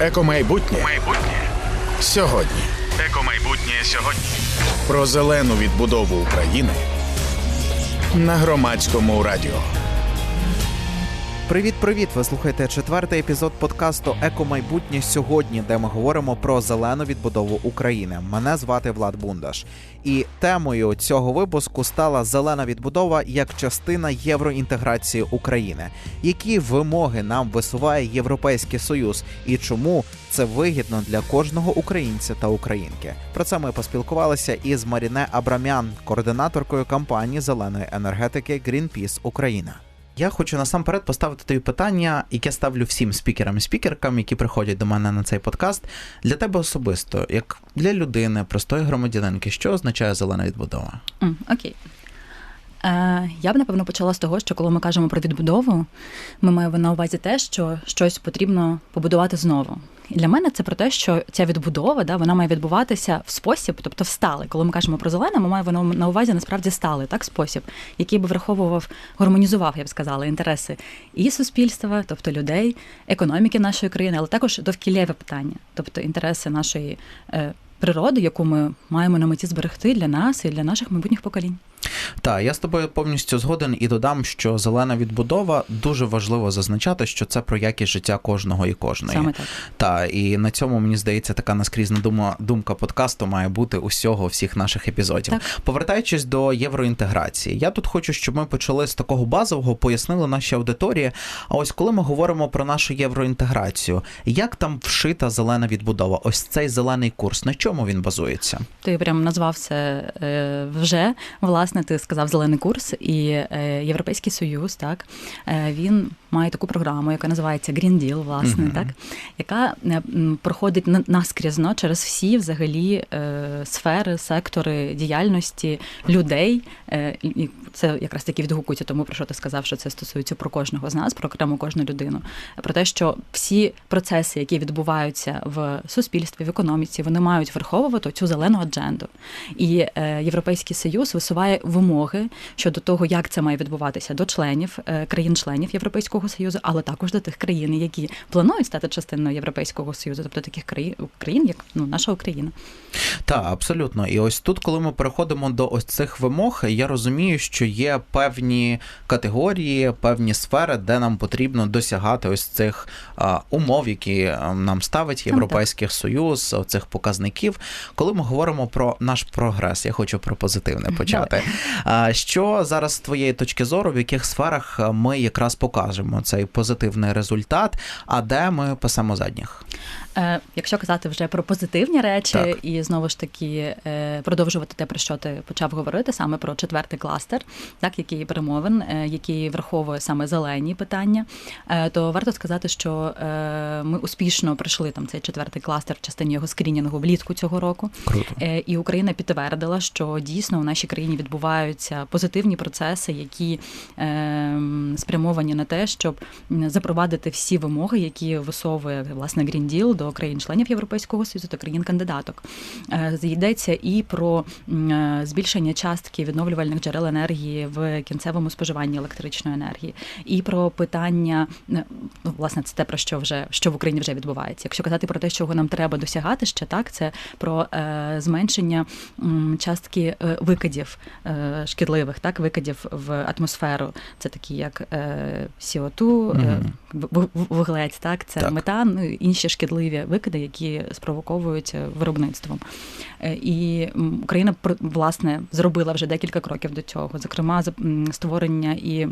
Екомайбутнє Майбутнє. сьогодні. Екомайбутнє сьогодні. Про зелену відбудову України на громадському радіо. Привіт, привіт! Ви слухаєте четвертий епізод подкасту Екомайбутнє сьогодні, де ми говоримо про зелену відбудову України. Мене звати Влад Бундаш. І темою цього випуску стала зелена відбудова як частина євроінтеграції України. Які вимоги нам висуває Європейський Союз і чому це вигідно для кожного українця та українки? Про це ми поспілкувалися із Маріне Абрамян, координаторкою кампанії зеленої енергетики Greenpeace Україна. Я хочу насамперед поставити тобі питання, яке ставлю всім спікерам і спікеркам, які приходять до мене на цей подкаст. Для тебе особисто, як для людини, простої громадянинки, що означає зелена відбудова? М, Окей. Е, я б напевно почала з того, що коли ми кажемо про відбудову, ми маємо на увазі те, що щось потрібно побудувати знову. І для мене це про те, що ця відбудова да, вона має відбуватися в спосіб, тобто в сталий. Коли ми кажемо про зелене, ми маємо на увазі насправді сталий так, спосіб, який би враховував, гармонізував, я б сказала, інтереси і суспільства, тобто людей, економіки нашої країни, але також довкіллєве питання, тобто інтереси нашої е, природи, яку ми маємо на меті зберегти для нас і для наших майбутніх поколінь. Так, я з тобою повністю згоден і додам, що зелена відбудова дуже важливо зазначати, що це про якість життя кожного і кожної. Саме так. Та і на цьому мені здається, така наскрізна дума думка подкасту має бути усього всіх наших епізодів. Так. Повертаючись до євроінтеграції, я тут хочу, щоб ми почали з такого базового, пояснили нашій аудиторії. А ось коли ми говоримо про нашу євроінтеграцію, як там вшита зелена відбудова? Ось цей зелений курс, на чому він базується? Ти прям назвав це е, вже. Власне, ти сказав зелений курс, і е, Європейський Союз, так е, він має таку програму, яка називається Green Deal, власне, Мгм. так яка е, проходить на- наскрізно через всі взагалі сфери, сектори діяльності людей. І- це якраз таки відгукується тому, про що ти сказав, що це стосується про кожного з нас, про окрему кожну людину. Про те, що всі процеси, які відбуваються в суспільстві, в економіці, вони мають враховувати цю зелену адженду. І Європейський Союз висуває вимоги щодо того, як це має відбуватися до членів е, країн-членів Європейського Союзу, але також до тих країн, які планують стати частиною Європейського Союзу, тобто таких країн, як ну наша Україна. Так, абсолютно. І ось тут, коли ми переходимо до ось цих вимог, я розумію, що є певні категорії, певні сфери, де нам потрібно досягати ось цих умов, які нам ставить Європейський Союз, цих показників. Коли ми говоримо про наш прогрес, я хочу про позитивне почати. Що зараз з твоєї точки зору, в яких сферах ми якраз покажемо цей позитивний результат, а де ми пасемо задніх? Е, Якщо казати вже про позитивні речі, Так. і знову ж таки е, продовжувати те, про що ти почав говорити, саме про четвертий кластер, так який перемовин, е, який враховує саме зелені питання, то варто сказати, що ми успішно пройшли там цей четвертий кластер в частині його скрінінгу влітку цього року. Круто. І Україна підтвердила, що дійсно у нашій країні відбуваються позитивні процеси, які е, спрямовані на те, щоб запровадити всі вимоги, які висовує власне Green Deal до країн-членів Європейського Союзу та країн-кандидаток. Е, Йдеться і про е, збільшення частки відновлювальних джерел енергії в кінцевому споживанні електричної енергії, і про питання е, ну, власне це те про що вже що в Україні вже відбувається. Якщо казати про те, чого нам треба досягати ще так, це про е, зменшення частки е, викидів е, шкідливих, так викидів в атмосферу. Це такі як е, CO2, е, Мгм. в- в- вуглець, так це Так. метан, ну, інші шкідливі викиди, які спровоковуються виробництвом. Е, І Україна власне зробила вже декілька кроків до цього, зокрема створення і.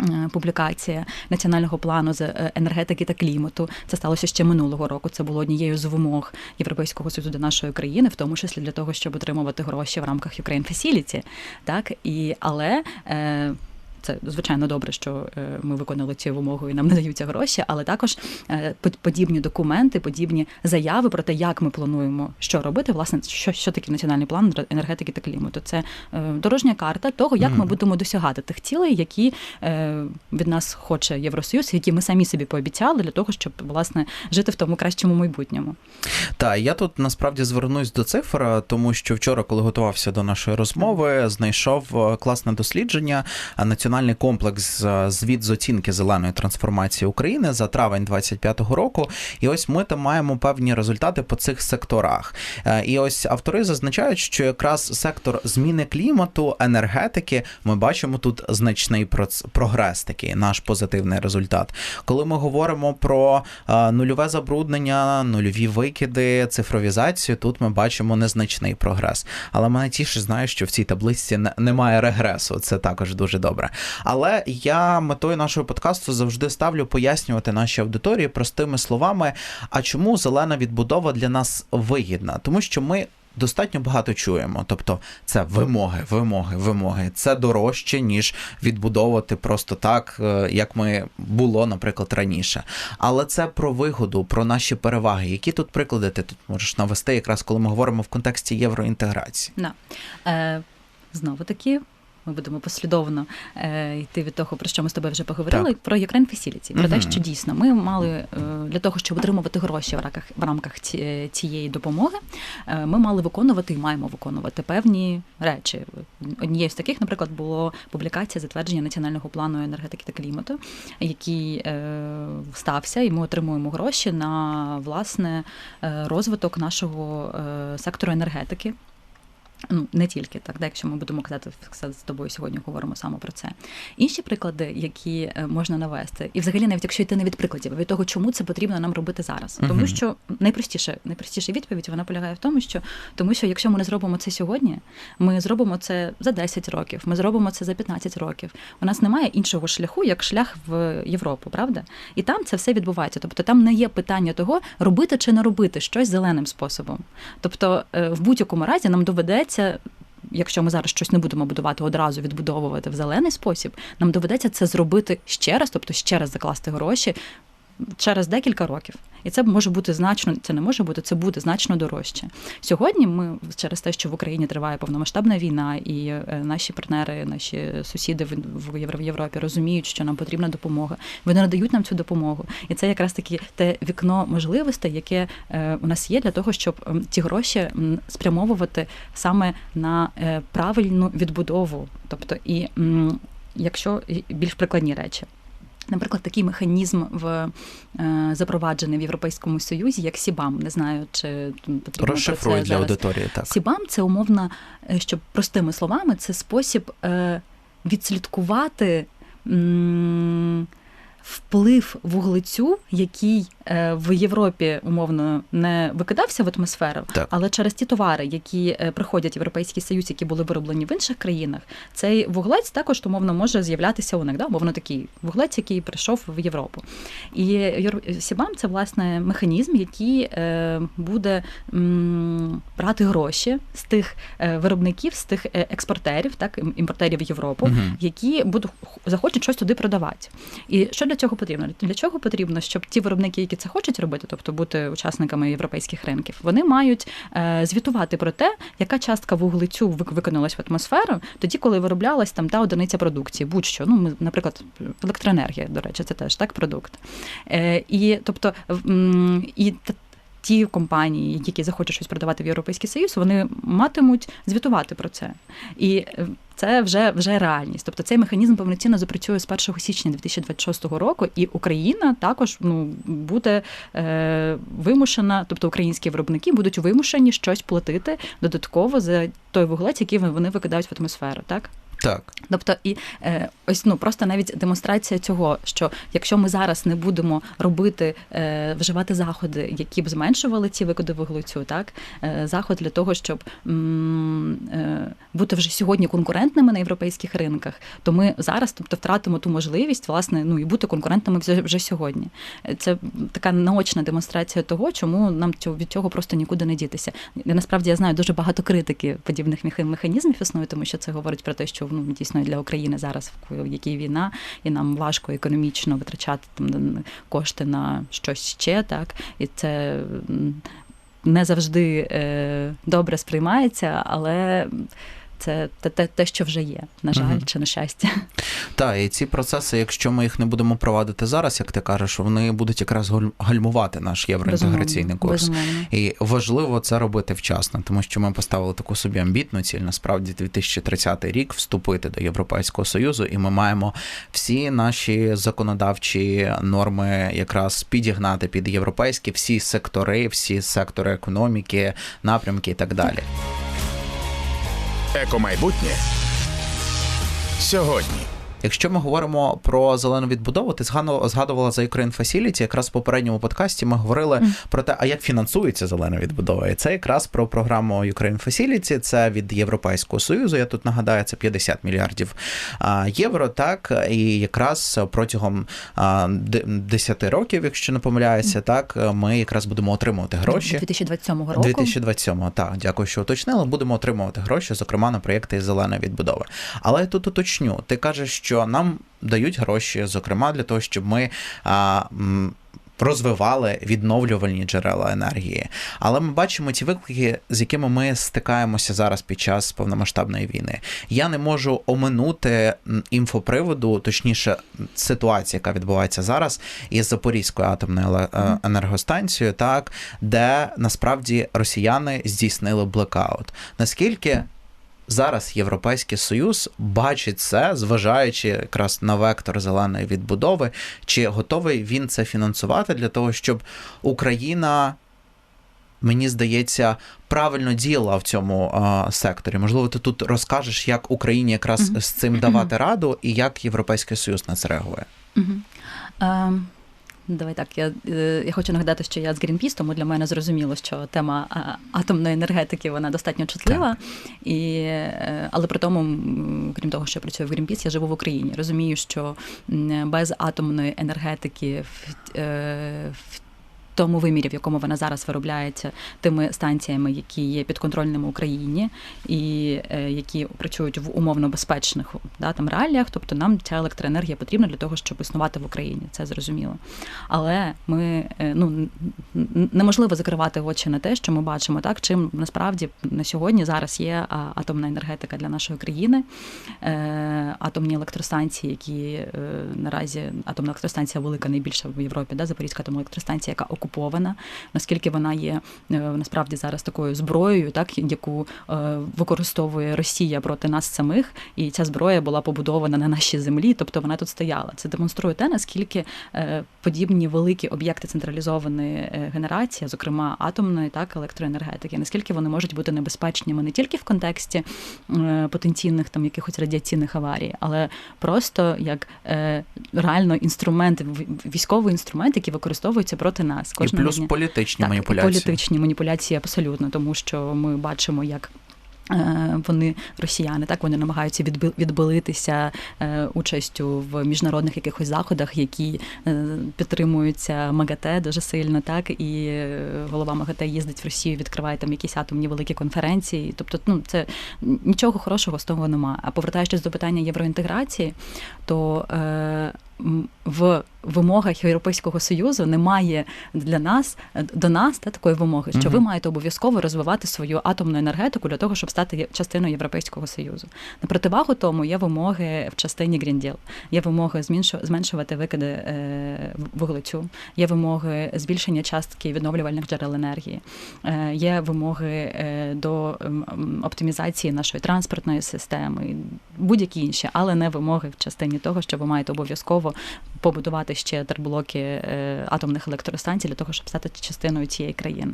е, Публікація національного плану з е, енергетики та клімату це сталося ще минулого року. Це було однією з вимог Європейського союзу до нашої країни, в тому числі для того, щоб отримувати гроші в рамках Ukraine Facility. Так і але е, це звичайно добре, що е, ми виконали цю вимогу і нам надаються гроші, але також е, подібні документи, подібні заяви про те, як ми плануємо що робити. Власне, що, що таке національний план енергетики та клімату. Це е, дорожня карта того, як ми будемо досягати тих цілей, які від нас хоче Євросоюз, які ми самі собі пообіцяли для того, щоб власне жити в тому кращому майбутньому. Так, я тут насправді звернусь до цифр, тому що вчора, коли готувався до нашої розмови, знайшов класне дослідження Національного національний комплекс е, звіт з оцінки зеленої трансформації України за травень 25-го року. І ось ми там маємо певні результати по цих секторах. Е, І ось автори зазначають, що якраз сектор зміни клімату, енергетики, ми бачимо тут значний прогрес, такий наш позитивний результат. Коли ми говоримо про е, нульове забруднення, нульові викиди, цифровізацію, тут ми бачимо незначний прогрес. Але мене тіше знаю, що в цій таблиці не- немає регресу. Це також дуже добре. Але я метою нашого подкасту завжди ставлю пояснювати нашій аудиторії простими словами. А чому зелена відбудова для нас вигідна? Тому що ми. Достатньо багато чуємо, тобто це вимоги, вимоги, вимоги. Це дорожче, ніж відбудовувати просто так, е, як ми було, наприклад, раніше. Але це про вигоду, про наші переваги. Які тут приклади ти тут можеш навести, якраз коли ми говоримо в контексті євроінтеграції? Да. Е, знову таки. Ми будемо послідовно е, йти від того, про що ми з тобою вже поговорили, Так. про Ukraine Facility, про те, що дійсно ми мали е, для того, щоб отримувати гроші в рамках в рамках цієї допомоги, е, ми мали виконувати і маємо виконувати певні речі. Однією з таких, наприклад, було публікація затвердження національного плану енергетики та клімату, який е, стався, і ми отримуємо гроші на власне е, розвиток нашого е, сектору енергетики. Ну, не тільки так, да, якщо ми будемо казати з тобою сьогодні говоримо саме про це. Інші приклади, які е, можна навести, і взагалі, навіть якщо йти не від прикладів, а від того, чому це потрібно нам робити зараз. Мгм. Тому що найпростіше, найпростіша відповідь вона полягає в тому, що тому що якщо ми не зробимо це сьогодні, ми зробимо це за 10 років, ми зробимо це за 15 років. У нас немає іншого шляху, як шлях в Європу, правда? І там це все відбувається. Тобто там не є питання того, робити чи не робити щось зеленим способом. Тобто, е, в будь-якому разі нам доведеться. Якщо ми зараз щось не будемо будувати одразу, відбудовувати в зелений спосіб, нам доведеться це зробити ще раз, тобто ще раз закласти гроші через декілька років. І це може бути значно, це не може бути, це буде значно дорожче. Сьогодні ми через те, що в Україні триває повномасштабна війна, і е, наші партнери, наші сусіди в в Євро- в Європі розуміють, що нам потрібна допомога. Вони надають нам цю допомогу. І це якраз таки те вікно можливостей, яке е, у нас є для того, щоб ці гроші спрямовувати саме на е, правильну відбудову. Тобто, і якщо більш прикладні речі. Наприклад, такий механізм в е, запроваджений в Європейському Союзі, як Сібам. Не знаю, чи потрібно про Розшифруй для зараз. аудиторії. Так. Сібам це умовно, е, щоб простими словами, це спосіб е, відслідкувати м, вплив вуглецю, який е, в Європі умовно не викидався в атмосферу, Так. але через ті товари, які е, приходять в Європейський Союз, які були вироблені в інших країнах, цей вуглець також умовно може з'являтися у них. Да? Умовно такий вуглець, який прийшов в Європу. І Сібам це власне механізм, який е, буде брати гроші з тих виробників, з тих експортерів, так імпортерів в Європу, Мгм. які будуть захочуть щось туди продавати. І що для цього потрібно? Для чого потрібно, щоб ті виробники, які це хочуть робити, тобто бути учасниками європейських ринків, вони мають е, звітувати про те, яка частка вуглецю виконалась в атмосферу, тоді, коли вироблялась там та одиниця продукції, будь-що. Ну, ми, наприклад, електроенергія, до речі, це теж так продукт. Е, і тобто, і ті компанії, які захочуть щось продавати в Європейський Союз, вони матимуть звітувати про це. І е, це вже, вже реальність. Тобто цей механізм повноцінно запрацює з 1 січня 2026 року, і Україна також ну, буде е, вимушена, тобто українські виробники будуть вимушені щось платити додатково за той вуглець, який вони викидають в атмосферу. Так? Так. Тобто, і е, ось ну просто навіть демонстрація цього, що якщо ми зараз не будемо робити, е, вживати заходи, які б зменшували ці викиди вуглецю, так е, заход для того, щоб е, бути вже сьогодні конкурентними на європейських ринках, то ми зараз, тобто, втратимо ту можливість, власне, ну і бути конкурентними вже, вже сьогодні. Е, Це така наочна демонстрація того, чому нам цього від цього просто нікуди не дітися. Насправді я знаю дуже багато критики подібних механізмів існує, тому що це говорить про те, що ну дійсно для України зараз, в якій війна, і нам важко економічно витрачати там кошти на щось ще, так і це. Не завжди е, добре сприймається, але це те, те, те, що вже є, на жаль, Мгм. чи на щастя. Так, і ці процеси, якщо ми їх не будемо провадити зараз, як ти кажеш, вони будуть якраз галь- гальмувати наш євроінтеграційний курс. безумовно. І важливо це робити вчасно, тому що ми поставили таку собі амбітну ціль. Насправді 2030 рік вступити до Європейського союзу, і ми маємо всі наші законодавчі норми якраз підігнати під європейські всі сектори, всі сектори економіки, напрямки і так далі. Екомайбутнє сьогодні. Якщо ми говоримо про зелену відбудову, ти згадувала за Ukraine Facility, якраз в попередньому подкасті ми говорили про те, а як фінансується зелена відбудова. І це якраз про програму Ukraine Facility, це від Європейського Союзу. Я тут нагадаю, це 50 мільярдів євро. Так і якраз протягом а, 10 років, якщо не помиляюся, так ми якраз будемо отримувати гроші. 2027 року. 2027, так, дякую, що уточнили. Будемо отримувати гроші, зокрема на проєкти зеленої відбудови. Але я тут уточню. Ти кажеш, що нам дають гроші, зокрема для того, щоб ми. А, Розвивали відновлювальні джерела енергії, але ми бачимо ті виклики, з якими ми стикаємося зараз під час повномасштабної війни. Я не можу оминути інфоприводу, точніше, ситуація, яка відбувається зараз із Запорізькою атомною е, енергостанцією, так де насправді росіяни здійснили блекаут. Наскільки зараз Європейський Союз бачить це, зважаючи якраз на вектор зеленої відбудови, чи готовий він це фінансувати для того, щоб Україна. Мені здається, правильно діяла в цьому а, секторі. Можливо, ти тут розкажеш, як Україні якраз Мгм. з цим давати раду, і як Європейський Союз на це реагує. Мгм. Ем, Давай так. Я, е, я хочу нагадати, що я з Greenpeace, тому для мене зрозуміло, що тема атомної енергетики вона достатньо чутлива. І, е, але при тому, крім того, що я працюю в Greenpeace, я живу в Україні. Розумію, що без атомної енергетики в, е, в тому вимірі, в якому вона зараз виробляється тими станціями, які є підконтрольними Україні, і е, які працюють в умовно безпечних да, там реаліях. Тобто нам ця електроенергія потрібна для того, щоб існувати в Україні. Це зрозуміло. Але ми е, ну неможливо закривати очі на те, що ми бачимо так, чим насправді на сьогодні зараз є атомна енергетика для нашої країни, е, атомні електростанції, які наразі атомна електростанція велика, найбільша в Європі, да, Запорізька атомна електростанція, яка окупована, наскільки вона є е, насправді зараз такою зброєю, так яку е, використовує Росія проти нас самих, і ця зброя була побудована на нашій землі, тобто вона тут стояла. Це демонструє те, наскільки е, подібні великі об'єкти централізованої генерації, зокрема атомної, так електроенергетики, наскільки вони можуть бути небезпечними не тільки в контексті потенційних там якихось радіаційних аварій, але просто як реально інструмент, військовий інструмент, який використовується проти нас. І плюс дня. політичні Так, маніпуляції. І політичні маніпуляції абсолютно, тому що ми бачимо, як. е, Вони росіяни, так вони намагаються відби- відбилитися е, участю в міжнародних якихось заходах, які е, підтримуються МАГАТЕ дуже сильно, так і голова МАГАТЕ їздить в Росію, відкриває там якісь атомні великі конференції. Тобто, ну це нічого хорошого з того немає. А повертаючись до питання євроінтеграції, то е, в вимогах Європейського союзу немає для нас до нас та такої вимоги, що ви маєте обов'язково розвивати свою атомну енергетику для того, щоб стати частиною Європейського союзу. На противагу тому є вимоги в частині Green Deal, є вимоги зменшу- зменшувати викиди е, вуглецю, є вимоги збільшення частки відновлювальних джерел енергії, е, є вимоги е, до оптимізації нашої транспортної системи, будь-які інші, але не вимоги в частині того, що ви маєте обов'язково побудувати ще терблоки е, атомних електростанцій для того, щоб стати частиною цієї країни.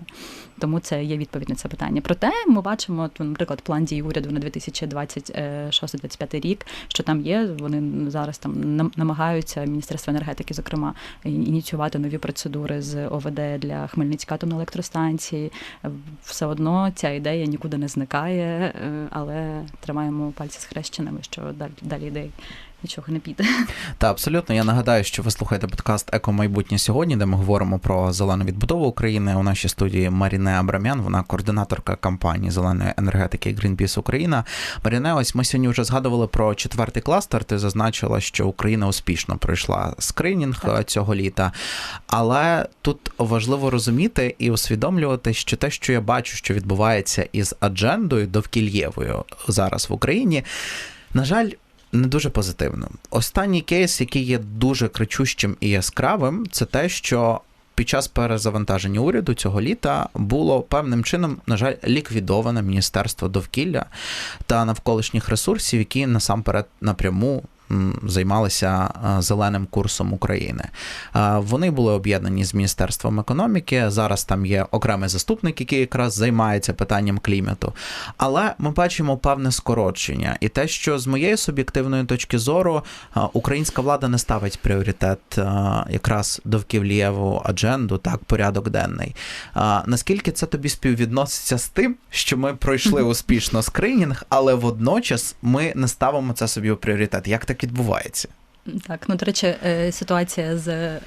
Тому це є відповідь на це питання. Проте ми бачимо, наприклад, план дій уряду на 2026-2025 рік, що там є. Вони зараз там нам- намагаються Міністерство енергетики, зокрема, ініціювати нові процедури з ОВД для Хмельницької атомної електростанції. Все одно ця ідея нікуди не зникає, е, але тримаємо пальці схрещеними, що далі, далі ідей нічого не піде. Та абсолютно. Я нагадаю, що ви слухаєте подкаст Еко майбутнє сьогодні, де ми говоримо про зелену відбудову України. У нашій студії Маріне Абрамян, вона координаторка кампанії зеленої енергетики Greenpeace Україна. Маріне, ось ми сьогодні вже згадували про четвертий кластер. Ти зазначила, що Україна успішно пройшла скринінг Так. цього літа. Але тут важливо розуміти і усвідомлювати, що те, що я бачу, що відбувається із аджендою довкільєвою зараз в Україні, на жаль. Не дуже позитивно. Останній кейс, який є дуже кричущим і яскравим, це те, що під час перезавантаження уряду цього літа було певним чином, на жаль, ліквідоване Міністерство довкілля та навколишніх ресурсів, які насамперед напряму займалися е, зеленим курсом України. Е, Вони були об'єднані з Міністерством економіки. Зараз там є окремий заступник, який якраз займається питанням клімату. Але ми бачимо певне скорочення, і те, що з моєї суб'єктивної точки зору е, українська влада не ставить пріоритет якраз довкіллєву адженду, так порядок денний. Наскільки це тобі співвідноситься з тим, що ми пройшли успішно скринінг, але водночас ми не ставимо це собі у пріоритет? Як так відбувається? Так, ну до речі, е, ситуація з е,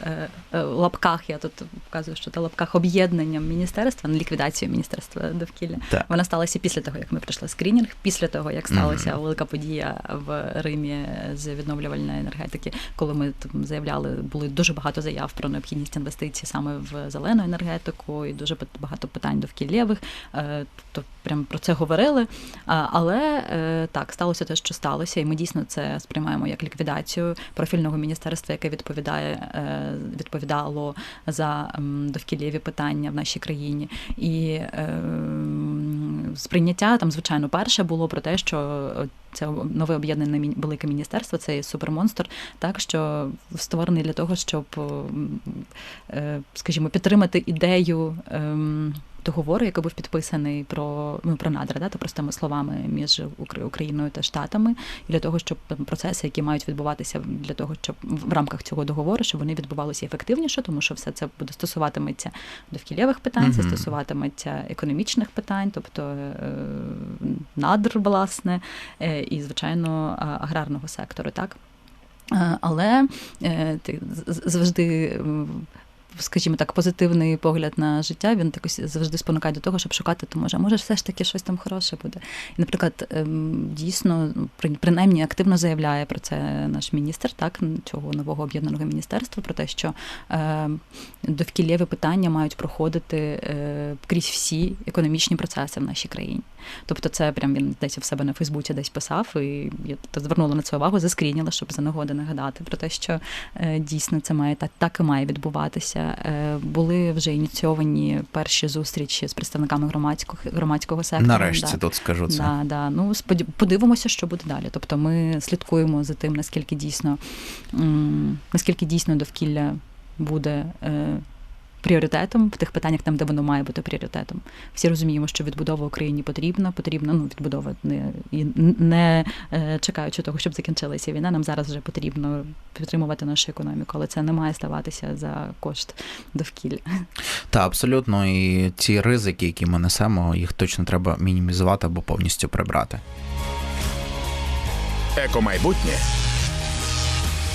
е, лапках. Я тут вказую, що це лапках об'єднанням міністерства, не ліквідацією міністерства довкілля. Так. Вона сталася після того, як ми пройшли скринінг, після того, як сталася Мгм. велика подія в Римі з відновлювальної енергетики, коли ми там заявляли, були дуже багато заяв про необхідність інвестицій саме в зелену енергетику і дуже багато питань довкіллєвих. Тобто прям про це говорили. Але так, сталося те, що сталося, і ми дійсно це сприймаємо як ліквідацію профільного міністерства, яке відповідає е, відповідало за довкіллєві питання в нашій країні. І е, м, сприйняття там, звичайно, перше було про те, що це нове об'єднане велике міністерство, це є супермонстр, так що створений для того, щоб, е, скажімо, підтримати ідею. ем, Договору, який був підписаний про ну, про надра, да, то простими словами між Укра- Україною та Штатами, і для того, щоб там, процеси, які мають відбуватися для того, щоб в рамках цього договору, щоб вони відбувалися ефективніше, тому що все це буде стосуватиметься довкіллєвих питань, це стосуватиметься економічних питань, тобто е, надр, власне, е, і звичайно аграрного сектору, так. Е, Але е, ти завжди, скажімо так, позитивний погляд на життя, він так ось завжди спонукає до того, щоб шукати, то може, може все ж таки щось там хороше буде. І, наприклад, ем, дійсно, ну, при- принаймні активно заявляє про це наш міністр, так, цього нового об'єднаного міністерства, про те, що е, довкіллєві питання мають проходити е, крізь всі економічні процеси в нашій країні. Тобто, це прям він десь в себе на Фейсбуці десь писав, і я звернула на це увагу, заскрініла, щоб за нагоди нагадати про те, що е, дійсно це має так, так і має відбуватися. Е, були вже ініційовані перші зустрічі з представниками громадського громадського сектору. Нарешті да. тут скажу це. Да, да. Ну, подивимося, що буде далі. Тобто ми слідкуємо за тим, наскільки дійсно, наскільки дійсно довкілля буде е, пріоритетом в тих питаннях, там, де воно має бути пріоритетом. Всі розуміємо, що відбудова Україні потрібна, потрібна, ну, відбудова не, і не е, чекаючи того, щоб закінчилася війна, нам зараз вже потрібно підтримувати нашу економіку, але це не має ставатися за кошт довкілля. Та абсолютно, і ці ризики, які ми несемо, їх точно треба мінімізувати або повністю прибрати. Екомайбутнє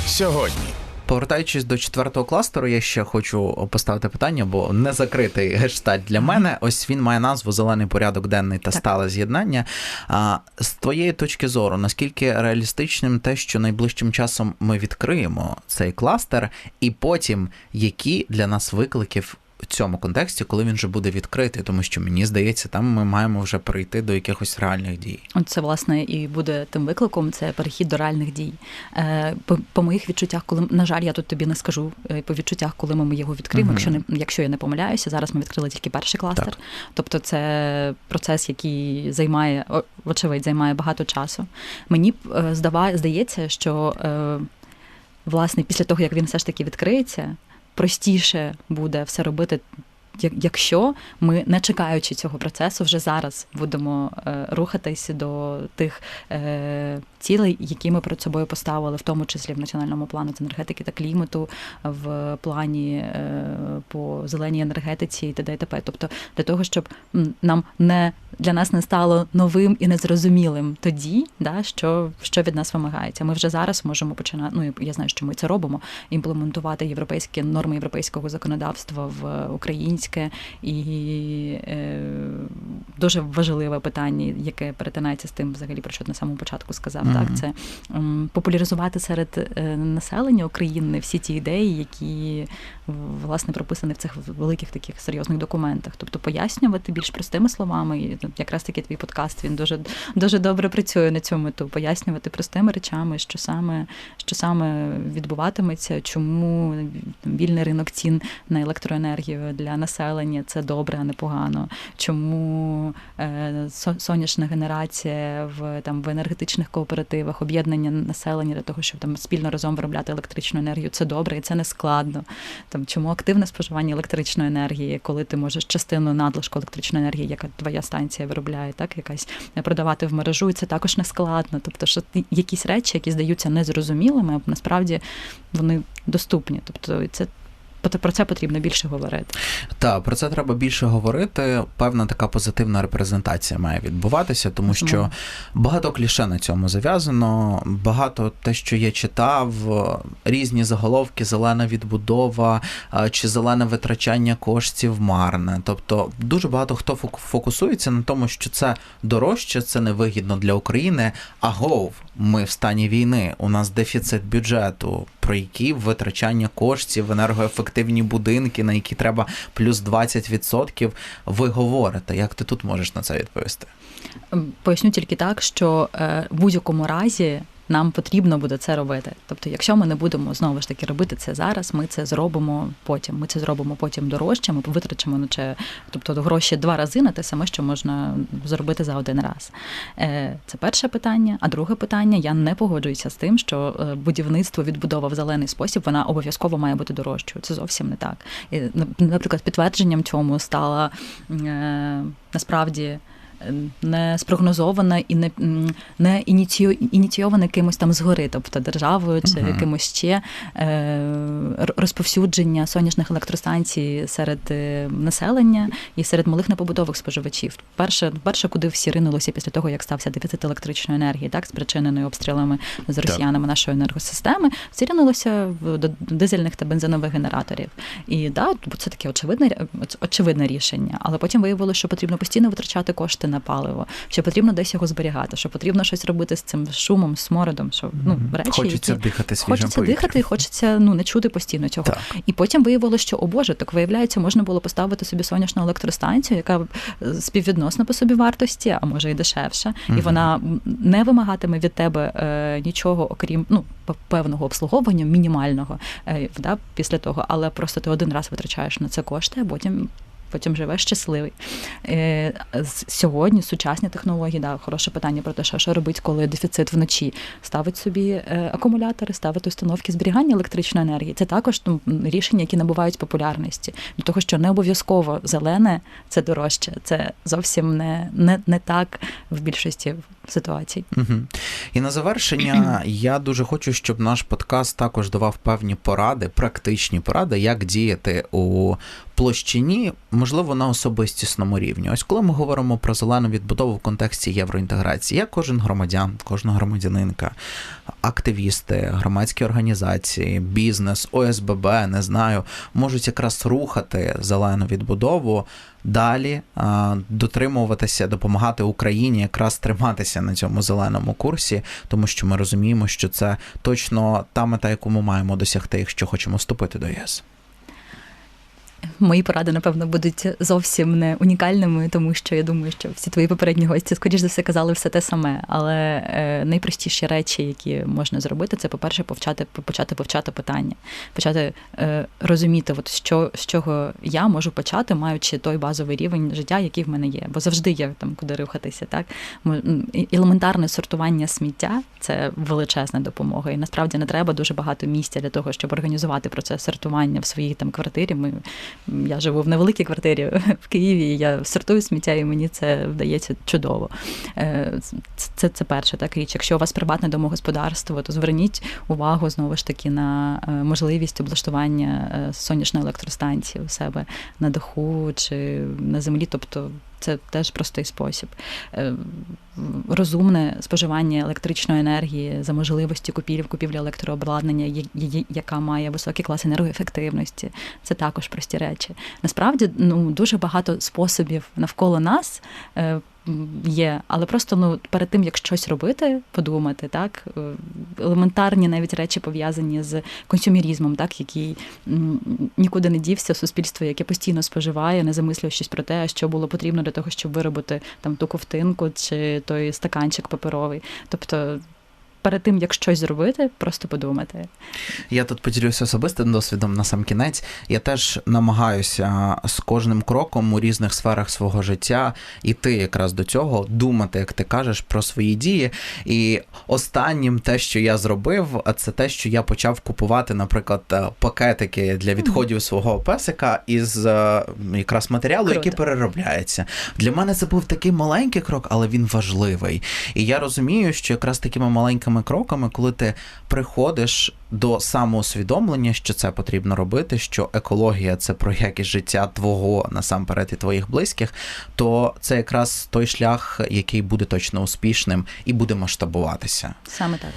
сьогодні. Повертаючись до четвертого кластеру, я ще хочу поставити питання, бо не закритий гештальт для мене. Ось він має назву Зелений порядок денний та стале з'єднання. А з твоєї точки зору, наскільки реалістичним те, що найближчим часом ми відкриємо цей кластер, і потім які для нас виклики в цьому контексті, коли він вже буде відкритий, тому що мені здається, там ми маємо вже перейти до якихось реальних дій. От це власне і буде тим викликом. Це перехід до реальних дій. Е, По, по моїх відчуттях, коли на жаль, я тут тобі не скажу е, по відчуттях, коли ми його відкриємо. Мгм. Якщо не якщо я не помиляюся, зараз ми відкрили тільки перший кластер. Так. Тобто, це процес, який займає вочевидь, займає багато часу. Мені е, здаває, здається, що власне після того, як він все ж таки відкриється, простіше буде все робити. Як- Якщо ми, не чекаючи цього процесу, вже зараз будемо е, рухатись до тих е, цілей, які ми перед собою поставили, в тому числі в національному плану з енергетики та клімату, в плані е, по зеленій енергетиці і т.д. і т.п. Тобто для того, щоб нам не для нас не стало новим і незрозумілим тоді, да, що що від нас вимагається. Ми вже зараз можемо починати. Ну я знаю, що ми це робимо. Імплементувати європейські норми європейського законодавства в українське і е, дуже важливе питання, яке перетинається з тим, взагалі про що на самому початку сказав. Mm-hmm. Так, це м, популяризувати серед е, населення України всі ті ідеї, які власне прописані в цих великих таких серйозних документах, тобто пояснювати більш простими словами, і ну, якраз таки твій подкаст він дуже дуже добре працює на цьому мету, пояснювати простими речами, що саме що саме відбуватиметься, чому вільний ринок цін на електроенергію для населення це добре, а не погано. Чому е, сонячна генерація в там в енергетичних кооперативах, об'єднання населення для того, щоб там спільно разом виробляти електричну енергію, це добре і це не складно. Там чому активне споживання електричної енергії, коли ти можеш частину надлишку електричної енергії, яка твоя станція виробляє, так якась продавати в мережу, і це також не складно. Тобто, що якісь речі, які здаються незрозумілими, насправді вони доступні. Тобто, це про це потрібно більше говорити. Так, про це треба більше говорити. Певна така позитивна репрезентація має відбуватися, тому що багато кліше на цьому зав'язано. Багато те, що я читав, різні заголовки, зелена відбудова чи зелене витрачання коштів марне. Тобто дуже багато хто фокусується на тому, що це дорожче, це невигідно для України. А гов, ми в стані війни. У нас дефіцит бюджету, про які витрачання коштів в енергоефективні будинки, на які треба плюс 20%, ви говорите. Як ти тут можеш на це відповісти? Поясню тільки так, що е, в будь-якому разі нам потрібно буде це робити. Тобто, якщо ми не будемо знову ж таки робити це зараз, ми це зробимо потім. Ми це зробимо потім дорожче, ми витрачимо наче, тобто гроші два рази на те саме, що можна зробити за один раз. Е, це перше питання. А друге питання: я не погоджуюся з тим, що е, будівництво відбудова в зелений спосіб вона обов'язково має бути дорожчою. Це зовсім не так. І, Наприклад, підтвердженням цьому стала е, насправді не спрогнозована і не не ініційована кимось там згори, тобто державою чи uh-huh. якимось ще е, розповсюдження сонячних електростанцій серед е, населення і серед малих непобутових споживачів. Перше, перше, куди всі ринулися після того, як стався дефіцит електричної енергії, так спричинений обстрілами з росіянами так. нашої енергосистеми, всі ринулися до дизельних та бензинових генераторів. І да, це таке очевидне очевидне рішення, але потім виявилося, що потрібно постійно витрачати кошти на паливо, що потрібно десь його зберігати, що потрібно щось робити з цим шумом, смородом, що ну речі хочеться які... дихати свіжим Хочеться повітрям. дихати і хочеться ну не чути постійно цього. Так. І потім виявилося, що о Боже, так виявляється, можна було поставити собі сонячну електростанцію, яка е, співвідносно по собі вартості, а може і дешевше, угу. і вона не вимагатиме від тебе е, нічого, окрім ну певного обслуговування, мінімального е, да, після того, але просто ти один раз витрачаєш на це кошти, а потім потім живеш щасливий. Е, сьогодні сучасні технології, да, хороше питання про те, що що робить, коли дефіцит вночі. Ставить собі е, акумулятори, ставить установки зберігання електричної енергії. Це також ну, рішення, які набувають популярності. До того, що не обов'язково зелене це дорожче. Це зовсім не, не, не так в більшості ситуацій. Угу. І на завершення я дуже хочу, щоб наш подкаст також давав певні поради, практичні поради, як діяти у площині, можливо, на особистісному рівні. Ось коли ми говоримо про зелену відбудову в контексті євроінтеграції, як кожен громадян, кожна громадянинка, активісти, громадські організації, бізнес, ОСББ, не знаю, можуть якраз рухати зелену відбудову далі, дотримуватися, допомагати Україні якраз триматися на цьому зеленому курсі, тому що ми розуміємо, що це точно та мета, яку ми маємо досягти, якщо хочемо вступити до ЄС. Мої поради, напевно, будуть зовсім не унікальними, тому що я думаю, що всі твої попередні гості, скоріш за все, казали все те саме. Але е, найпростіші речі, які можна зробити, це, по-перше, повчати, почати повчати питання, почати е, розуміти, от що з чого я можу почати, маючи той базовий рівень життя, який в мене є. Бо завжди є там куди рухатися. Так елементарне сортування сміття це величезна допомога. І насправді не треба дуже багато місця для того, щоб організувати процес сортування в своїй там квартирі. Ми я живу в невеликій квартирі в Києві. Я сортую сміття, і мені це вдається чудово. Це це це перша так річ. Якщо у вас приватне домогосподарство, то зверніть увагу знову ж таки на е, можливість облаштування е, сонячної електростанції у себе на даху чи на землі. Тобто це теж простий спосіб. Е, Розумне споживання електричної енергії за можливості купівлі купівлі електрообладнання, яка має високий клас енергоефективності. Це також прості речі. Насправді, ну дуже багато способів навколо нас. Є, але просто ну перед тим як щось робити, подумати, так е, елементарні навіть речі пов'язані з консюмірізмом, так який нікуди не дівся суспільство, яке постійно споживає, не замислюючись про те, що було потрібно для того, щоб виробити там ту ковтинку чи той стаканчик паперовий. Тобто. Перед тим як щось зробити, просто подумати. Я тут поділюся особистим досвідом на сам кінець. Я теж намагаюся з кожним кроком у різних сферах свого життя іти якраз до цього, думати, як ти кажеш, про свої дії. І останнім те, що я зробив, це те, що я почав купувати, наприклад, е, пакетики для відходів свого песика із е, якраз матеріалу, Круто. який переробляється. Для мене це був такий маленький крок, але він важливий. І я розумію, що якраз такими маленькими кроками, коли ти приходиш до самоусвідомлення, що це потрібно робити, що екологія це про якість життя твого насамперед і твоїх близьких, то це якраз той шлях, який буде точно успішним і буде масштабуватися. Саме так.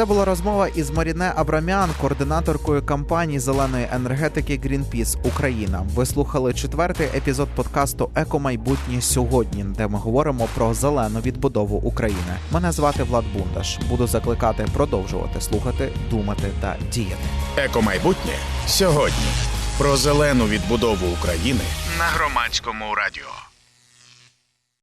Це була розмова із Маріне Абрамян, координаторкою кампанії зеленої енергетики Greenpeace Україна. Ви слухали четвертий епізод подкасту Екомайбутнє сьогодні, де ми говоримо про зелену відбудову України. Мене звати Влад Бундаш. Буду закликати продовжувати слухати, думати та діяти. Екомайбутнє сьогодні. Про зелену відбудову України на громадському радіо.